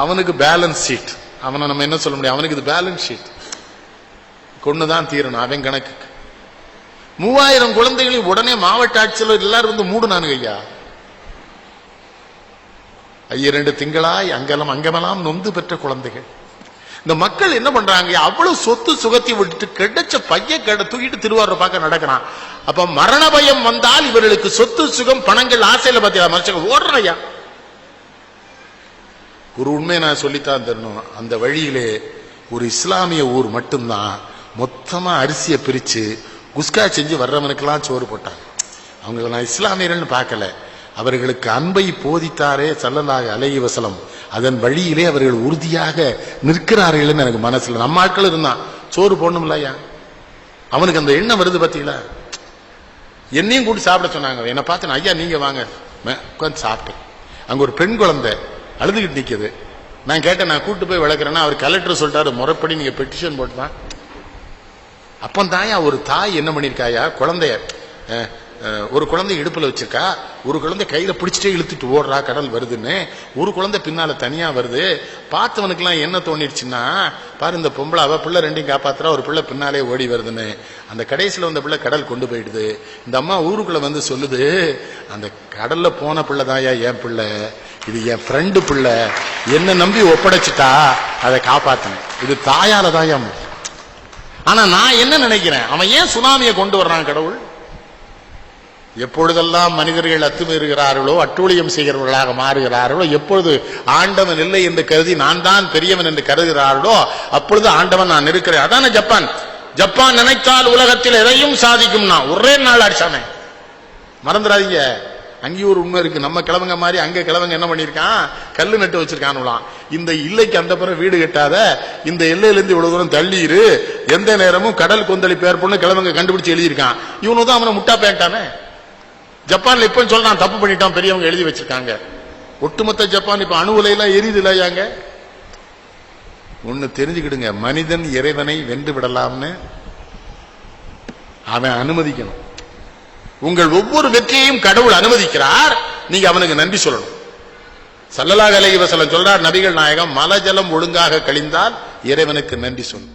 அவனுக்கு balance sheet அவனை நம்ம என்ன சொல்ல முடியும்? அவனுக்கு இது பேலன்ஸ் ஷீட் கொண்டுதான் தீரணும் அவன் கணக்கு. மூவாயிரம் குழந்தைகளையும் உடனே மாவட்ட ஆட்சியில் எல்லாரும் வந்து மூடுனானுங்க ஐயா. ஐயா ரெண்டு திங்களாய் அங்கலம் அங்கமெல்லாம் நொந்து பெற்ற குழந்தைகள். இந்த மக்கள் என்ன பண்றாங்க அவ்வளவு சொத்து சுகத்தை விட்டுட்டு கிடைச்ச பைய கட தூக்கிட்டு திருவாரூர் பார்க்க நடக்கிறான். அப்ப மரண பயம் வந்தால் இவர்களுக்கு சொத்து சுகம் பணங்கள் ஆசையில பத்தியா மனுஷங்க ஓடுறான் ஐயா. ஒரு உண்மையை நான் சொல்லித்தான் தரணும். அந்த வழியிலே ஒரு இஸ்லாமிய ஊர் மட்டும்தான் மொத்தமாக அரிசியை பிரித்து குஸ்கா செஞ்சு வர்றவனுக்கெல்லாம் சோறு போட்டாங்க. அவங்களை நான் இஸ்லாமியர்கள்னு பார்க்கல. அவர்களுக்கு அன்பை போதித்தாரே சல்லலாக அலைஹி வசலம் அதன் வழியிலே அவர்கள் உறுதியாக நிற்கிறார்கள்னு எனக்கு மனசில் நம்ம ஆட்கள் இருந்தான். சோறு போடணும்ல ஐயா? அவனுக்கு அந்த எண்ணம் வருது பார்த்தீங்களா என்னையும் கூட்டி சாப்பிட சொன்னாங்க. என்னை பார்த்து நான், ஐயா நீங்கள் வாங்க. மே- சாப்பிட்டேன். அங்கே ஒரு பெண் குழந்தை அழுதுகிட்டு நிற்குது நான் கேட்டேன் நான் கூட்டு போய் விளக்குறேன்னா அவர் கலெக்டர் சொல்லிட்டாரு முறைப்படி நீங்க பெட்டிஷன் போட்டுதான். அப்போ ஒரு தாய் என்ன பண்ணிருக்காயா குழந்தைய ஒரு குழந்தை இடுப்புல வச்சிருக்கா ஒரு குழந்தை கையில பிடிச்சிட்டே இழுத்துட்டு ஓடுறா கடல் வருதுன்னு. ஒரு குழந்தை பின்னால தனியா வருது. பார்த்தவனுக்குலாம் என்ன தோணிடுச்சுன்னா பாரு இந்த பொம்பளை அவ பிள்ளை ரெண்டையும் காப்பாத்துறா ஒரு பிள்ளை பின்னாலே ஓடி வருதுன்னு. அந்த கடைசியில வந்த பிள்ளை கடல் கொண்டு போயிடுது. இந்த அம்மா ஊருக்குள்ள வந்து சொல்லுது அந்த கடல்ல போன பிள்ளை தாயா என் பிள்ளை. இது என் ஃப்ரெண்டு பிள்ளை. என்ன நம்பி ஒப்படைச்சிட்டா அதை காப்பாத்தினேன். இது தாயால தாயா ஆனா நான் என்ன நினைக்கிறேன்? அவன் ஏன் சுனாமியை கொண்டு வர்றான் கடவுள்? எப்பொழுதெல்லாம் மனிதர்கள் அத்துமீறுகிறார்களோ அட்டூழியம் செய்கிறவர்களாக மாறுகிறார்களோ எப்பொழுது ஆண்டவன் இல்லை என்று கருதி நான் தான் பெரியவன் என்று கருதுகிறார்களோ அப்பொழுது ஆண்டவன் நான் இருக்கிறேன். அதான ஜப்பான்? ஜப்பான் நினைத்தால் உலகத்தில் எதையும் சாதிக்கும் நான். ஒரே நாள் அடிச்சானே. மறந்துடாதீங்க. அங்கேயும் ஒரு உண்மை இருக்கு. நம்ம கிழவங்க மாதிரி அங்க கிழவங்க என்ன பண்ணிருக்கான் கல்லு நட்டு வச்சிருக்கானுலாம் இந்த இல்லைக்கு அந்த பிறகு வீடு கட்டாத இந்த எல்லையிலிருந்து இவ்வளவு தூரம் தள்ளிடு எந்த நேரமும் கடல் கொந்தளிப்பு ஏற்படும் கிழவங்க கண்டுபிடிச்சு எழுதியிருக்கான். இவனு தான் அவனை முட்டா பேட்டானே ஜப்பான்ல இப்ப சொல்றான் தப்பு பண்ணிட்டான் பெரியவங்க எழுதி வச்சிருக்காங்க. ஒட்டுமொத்த ஜப்பான் இப்ப அணு உலையெல்லாம் எரியுது இல்லையாங்க ஒண்ணு தெரிஞ்சுக்கிடுங்க மனிதன் இறைவனை வென்று விடலாம்னு அவன் அனுமதிக்கணும். உங்கள் ஒவ்வொரு வெற்றியையும் கடவுள் அனுமதிக்கிறார் நீங்க அவனுக்கு நன்றி சொல்லணும். சல்லலாக அலைஹி சொல்றார் நபிகள் நாயகம் மலஜலம் ஒழுங்காக கழிந்தால் இறைவனுக்கு நன்றி சொல்லணும்.